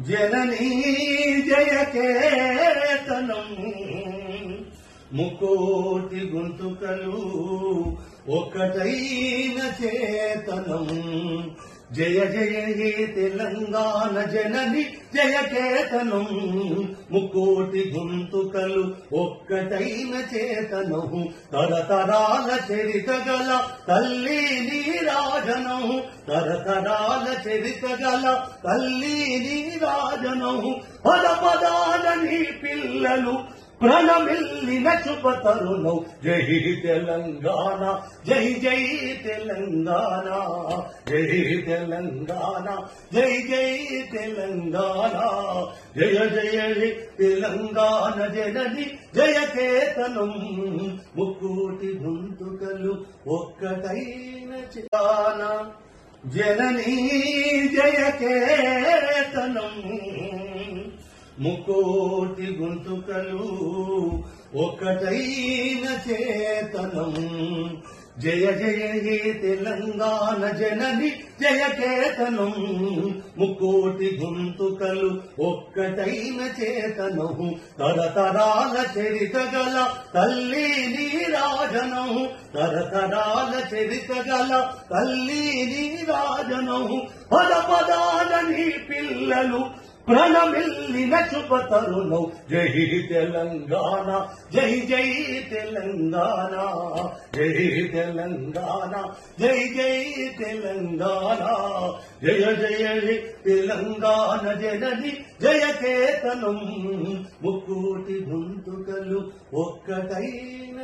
జననీ జయకేతనం. ముకోటి గొంతుకలు ఒక్కటైన చేతనం. జయ జయ హే తెలంగాణ జనని జయకేతనం ముకోటి గొంతుకలు ఒక్కటైన చేతనం తరతరాల చరిత గల తల్లి నీరాజనం. తరతరాల చరిత గల తల్లి నీరాజనం. పద పదాల నీ పిల్లలు ప్రణమిల్లిన శుభతరుణం. జై తెలంగాణ జై జై తెలంగాణ జై తెలంగాణ జై జై తెలంగాణ. జయ జయ తెలంగాణ జనని జయ కేతనం. ముక్కోటి గొంతుకలు ఒక్కటైన చిరాన జననీ జయ కేతనం ముకోటి గొంతుకలు ఒకటైన చేతనం. జయ జయ హే తెలంగాణ జనని జయ చేతనం ముకోటి గొంతుకలు ఒక్కటైన చేతనం. తరతరాల చరిత గల తల్లి నీరాజనం. తరతరాల చరిత గల తల్లి నీరాజనం. పద పదాల నీ పిల్లలు ప్రణమిల్లిన శుభతరుణం. జై తెలంగాణ జై జై తెలంగాణ జై తెలంగాణ జై జై తెలంగాణ. జయ జయ తెలంగాణ జనని జయ కేతనం. ముక్కోటి గొంతుకలు ఒక్కటైన